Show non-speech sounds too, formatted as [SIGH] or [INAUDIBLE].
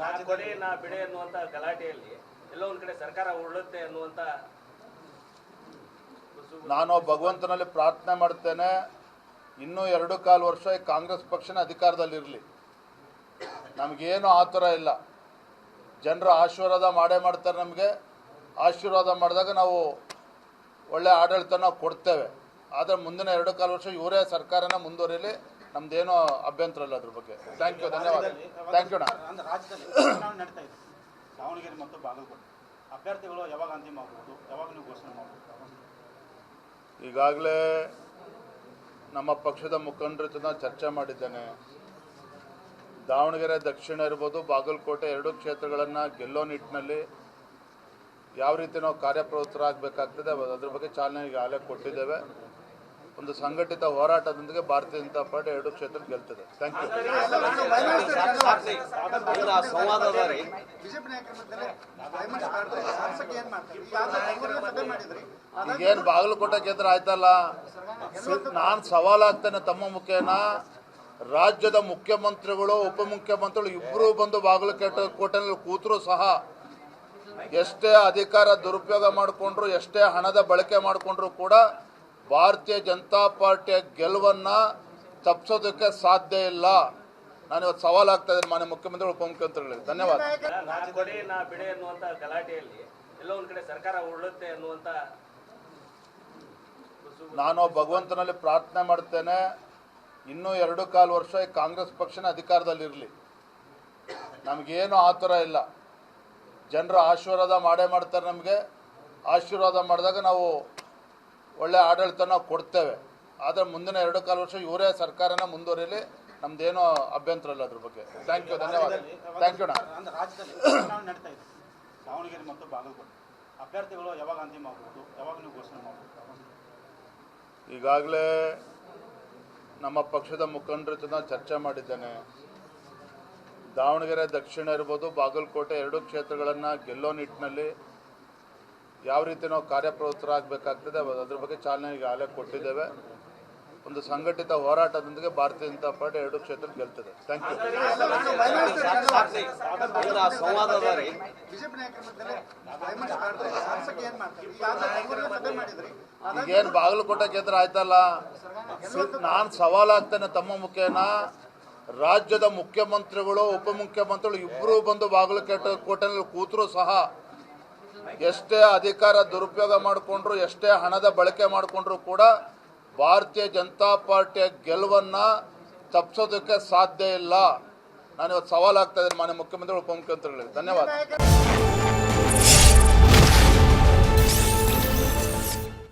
ನಾ ಕೊಡಿ ನಾ ಬಿಡೆ ಅನ್ನುವಂತ ಗಲಾಟೆಯಲ್ಲಿ ಎಲ್ಲೋ ಒಂದ್ ಕಡೆ ಸರ್ಕಾರ ಉರುಳುತ್ತೆ ಅನ್ನುವಂತ ನಾನು ಭಗವಂತನಲ್ಲಿ ಪ್ರಾರ್ಥನೆ ಮಾಡ್ತೇನೆ. ಇನ್ನೂ ಎರಡು ಕಾಲು ವರ್ಷ ಈ ಕಾಂಗ್ರೆಸ್ ಪಕ್ಷನ ಅಧಿಕಾರದಲ್ಲಿರಲಿ ನಮಗೇನು ಆ ಥರ ಇಲ್ಲ. ಜನರು ಆಶೀರ್ವಾದ ಮಾಡೇ ಮಾಡ್ತಾರೆ ನಮಗೆ. ಆಶೀರ್ವಾದ ಮಾಡಿದಾಗ ನಾವು ಒಳ್ಳೆ ಆಡಳಿತನ ನಾವು ಕೊಡ್ತೇವೆ. ಆದರೆ ಮುಂದಿನ ಎರಡು ಕಾಲು ವರ್ಷ ಇವರೇ ಸರ್ಕಾರನ ಮುಂದುವರಿಯಲಿ ನಮ್ದೇನೋ ಅಭ್ಯಂತರ ಇಲ್ಲ ಅದ್ರ ಬಗ್ಗೆ. ಥ್ಯಾಂಕ್ ಯು ಧನ್ಯವಾದ. ಥ್ಯಾಂಕ್ ಯು ನಡೀತಾ ಇದೆ. ದಾವಣಗೆರೆ ಮತ್ತು ಬಾಗಲಕೋಟೆ. ಅಭ್ಯರ್ಥಿಗಳು ಯಾವಾಗ ಅಂತಿಮ ಆಗ್ಬೋದು? ಯಾವಾಗ ನೀವು ಘೋಷಣೆ ಮಾಡಬಹುದು ಈಗಾಗಲೇ ನಮ್ಮ ಪಕ್ಷದ ಮುಖಂಡರ ಜೊತೆ ಚರ್ಚೆ ಮಾಡಿದ್ದೇನೆ. ದಾವಣಗೆರೆ ದಕ್ಷಿಣ ಇರ್ಬೋದು ಬಾಗಲಕೋಟೆ ಎರಡು ಕ್ಷೇತ್ರಗಳನ್ನು ಗೆಲ್ಲೋ ನಿಟ್ಟಿನಲ್ಲಿ ಯಾವ ರೀತಿ ನಾವು ಕಾರ್ಯಪ್ರವೃತ್ತರಾಗಬೇಕಾಗ್ತದೆ ಅದ್ರ ಬಗ್ಗೆ ಚಾಲನೆ ಈಗಾಗಲೇ ಕೊಟ್ಟಿದ್ದೇವೆ. ಒಂದು ಸಂಘಟಿತ ಹೋರಾಟದೊಂದಿಗೆ ಭಾರತೀಯ ಜನತಾ ಪಾರ್ಟಿ ಎರಡು ಕ್ಷೇತ್ರ ಗೆಲ್ತದೆ. ಥ್ಯಾಂಕ್ ಯು ಈಗೇನು ಬಾಗಲಕೋಟೆ ಕ್ಷೇತ್ರ ಆಯ್ತಲ್ಲ? ನಾನು ಸವಾಲಾಗ್ತೇನೆ ತಮ್ಮ ಮುಖೇನ. ರಾಜ್ಯದ ಮುಖ್ಯಮಂತ್ರಿಗಳು ಉಪಮುಖ್ಯಮಂತ್ರಿಗಳು ಇಬ್ಬರೂ ಬಂದು ಬಾಗಲಕೋಟೆ ಕೋಟೆನಲ್ಲಿ ಕೂತರು ಸಹ. ಎಷ್ಟೇ ಅಧಿಕಾರ ದುರುಪಯೋಗ ಮಾಡಿಕೊಂಡ್ರು ಎಷ್ಟೇ ಹಣದ ಬಳಕೆ ಮಾಡಿಕೊಂಡ್ರು ಕೂಡ ಭಾರತೀಯ ಜನತಾ ಪಾರ್ಟಿಯ ಗೆಲುವನ್ನ ತಪ್ಪಿಸೋದಕ್ಕೆ ಸಾಧ್ಯ ಇಲ್ಲ. ನಾನು ಇವತ್ತು ಸವಾಲಾಗ್ತಾ ಇದ್ದೀನಿ ಮಾನ್ಯ ಮುಖ್ಯಮಂತ್ರಿ ಉಪಮುಖ್ಯಮಂತ್ರಿಗಳಿಗೆ. ಧನ್ಯವಾದ. ನಾನು ಭಗವಂತನಲ್ಲಿ ಪ್ರಾರ್ಥನೆ ಮಾಡ್ತೇನೆ. ಇನ್ನೂ ಎರಡು ಕಾಲು ವರ್ಷ ಈ ಕಾಂಗ್ರೆಸ್ ಪಕ್ಷನ ಅಧಿಕಾರದಲ್ಲಿರಲಿ ನಮಗೇನು ಆ ಥರ ಇಲ್ಲ. ಜನರು ಆಶೀರ್ವಾದ ಮಾಡೇ ಮಾಡ್ತಾರೆ ನಮಗೆ. ಆಶೀರ್ವಾದ ಮಾಡಿದಾಗ ನಾವು ಒಳ್ಳೆ ಆಡಳಿತ ನಾವು ಕೊಡ್ತೇವೆ. ಆದರೆ ಮುಂದಿನ ಎರಡು ಕಾಲು ವರ್ಷ ಇವರೇ ಸರ್ಕಾರನ ಮುಂದುವರಿಯಲಿ ನಮ್ದೇನೋ ಅಭ್ಯಂತರ ಇಲ್ಲ ಅದ್ರ ಬಗ್ಗೆ. ಥ್ಯಾಂಕ್ ಯು ಧನ್ಯವಾದ. ಥ್ಯಾಂಕ್ ಯು [COUGHS] ದಾವಣಗೆರೆ ಮತ್ತು ಬಾಗಲಕೋಟೆ. ಅಭ್ಯರ್ಥಿಗಳು ಯಾವಾಗ ಅಂತಿಮ ಆಗ್ಬೋದು? ಯಾವಾಗ ನೀವು ಘೋಷಣೆ ಮಾಡ್ಬೋದು? ಈಗಾಗಲೇ ನಮ್ಮ ಪಕ್ಷದ ಮುಖಂಡರ ಜೊತೆ ಚರ್ಚೆ ಮಾಡಿದ್ದೇನೆ. ದಾವಣಗೆರೆ ದಕ್ಷಿಣ ಇರ್ಬೋದು ಬಾಗಲಕೋಟೆ ಎರಡು ಕ್ಷೇತ್ರಗಳನ್ನು ಗೆಲ್ಲೋ ನಿಟ್ಟಿನಲ್ಲಿ ಯಾವ ರೀತಿ ನಾವು ಕಾರ್ಯಪ್ರವೃತ್ತರಾಗಬೇಕಾಗ್ತದೆ ಅದ್ರ ಬಗ್ಗೆ ಚಾಲನೆ ಈಗಾಗಲೇ ಕೊಟ್ಟಿದ್ದೇವೆ. ಒಂದು ಸಂಘಟಿತ ಹೋರಾಟದೊಂದಿಗೆ ಭಾರತೀಯ ಜನತಾ ಪಾರ್ಟಿ ಎರಡು ಕ್ಷೇತ್ರ ಗೆಲ್ತದೆ. ಥ್ಯಾಂಕ್ ಯು ಈಗೇನು ಬಾಗಲಕೋಟೆ ಕ್ಷೇತ್ರ ಆಯ್ತಲ್ಲ? ನಾನು ಸವಾಲಾಗ್ತೇನೆ ತಮ್ಮ ಮುಖೇನ. ರಾಜ್ಯದ ಮುಖ್ಯಮಂತ್ರಿಗಳು ಉಪಮುಖ್ಯಮಂತ್ರಿಗಳು ಇಬ್ಬರೂ ಬಂದು ಬಾಗಲಕೋಟೆ ಕೋಟೆನಲ್ಲಿ ಕೂತರೂ ಸಹ ಎಷ್ಟೇ ಅಧಿಕಾರ ದುರುಪಯೋಗ ಮಾಡಿಕೊಂಡ್ರು, ಎಷ್ಟೇ ಹಣದ ಬಳಕೆ ಮಾಡಿಕೊಂಡ್ರು ಕೂಡ ಭಾರತೀಯ ಜನತಾ ಪಾರ್ಟಿಯ ಗೆಲುವನ್ನ ತಪ್ಪಿಸೋದಕ್ಕೆ ಸಾಧ್ಯ ಇಲ್ಲ. ನಾನು ಇವತ್ತು ಸವಾಲಾಗ್ತಾ ಇದ್ದೀನಿ ಮಾನ್ಯ ಮುಖ್ಯಮಂತ್ರಿಗಳು ಉಪಮುಖ್ಯಮಂತ್ರಿಗಳಿಗೆ. ಧನ್ಯವಾದ.